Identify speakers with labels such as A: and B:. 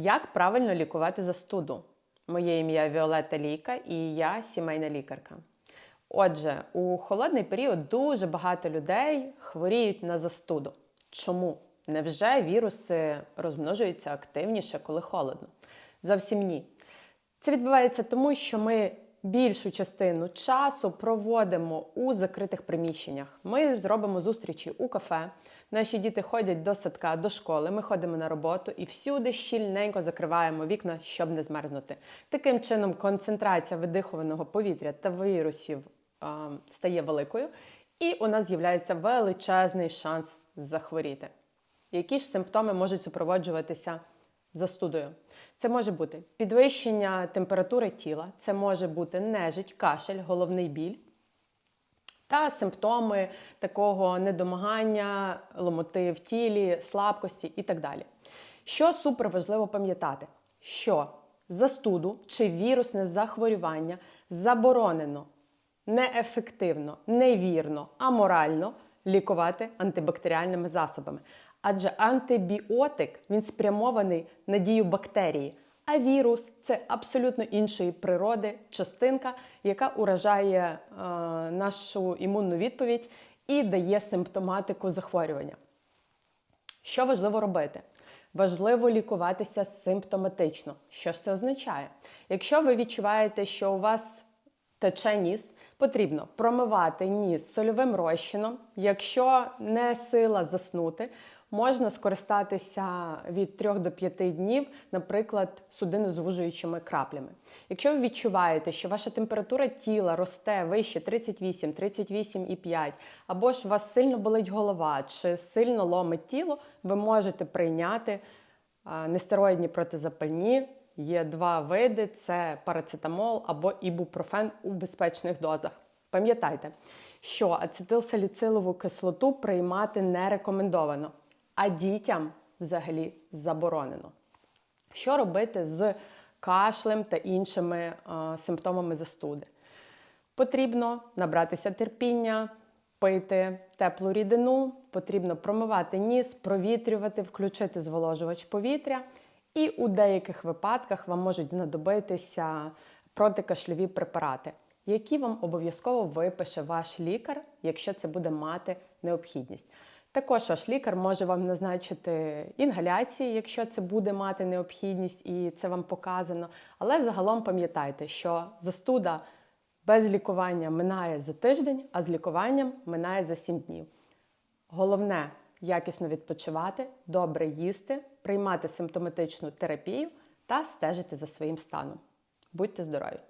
A: Як правильно лікувати застуду? Моє ім'я Віолета Лійка і я сімейна лікарка. Отже, у холодний період дуже багато людей хворіють на застуду. Чому? Невже віруси розмножуються активніше, коли холодно? Зовсім ні. Це відбувається тому, що ми більшу частину часу проводимо у закритих приміщеннях. Ми зробимо зустрічі у кафе. Наші діти ходять до садка, до школи. Ми ходимо на роботу і всюди щільненько закриваємо вікна, щоб не змерзнути. Таким чином, концентрація видихуваного повітря та вірусів а, стає великою, і у нас з'являється величезний шанс захворіти. Які ж симптоми можуть супроводжуватися застудою? Це може бути підвищення температури тіла, це може бути нежить, кашель, головний біль та симптоми такого недомагання, ломоти в тілі, слабкості і так далі. Що супер важливо пам'ятати, що застуду чи вірусне захворювання заборонено неефективно, невірно, аморально лікувати антибактеріальними засобами. Адже антибіотик він спрямований на дію бактерії, а вірус це абсолютно іншої природи частинка, яка уражає е, нашу імунну відповідь і дає симптоматику захворювання. Що важливо робити? Важливо лікуватися симптоматично. Що ж це означає? Якщо ви відчуваєте, що у вас тече ніс, потрібно промивати ніс сольовим розчином. Якщо не сила заснути, можна скористатися від 3 до 5 днів, наприклад, судинозвужуючими краплями. Якщо ви відчуваєте, що ваша температура тіла росте вище 38, 38,5, або ж у вас сильно болить голова чи сильно ломить тіло, ви можете прийняти нестероїдні протизапальні. Є два види: це парацетамол або ібупрофен у безпечних дозах. Пам'ятайте, що ацетилсаліцилову кислоту приймати не рекомендовано, а дітям взагалі заборонено. Що робити з кашлем та іншими е, симптомами застуди? Потрібно набратися терпіння, пити теплу рідину, потрібно промивати ніс, провітрювати, включити зволожувач повітря. І у деяких випадках вам можуть знадобитися протикашльові препарати, які вам обов'язково випише ваш лікар, якщо це буде мати необхідність. Також ваш лікар може вам назначити інгаляції, якщо це буде мати необхідність і це вам показано. Але загалом пам'ятайте, що застуда без лікування минає за тиждень, а з лікуванням минає за 7 днів. Головне якісно відпочивати, добре їсти, приймати симптоматичну терапію та стежити за своїм станом. Будьте здорові!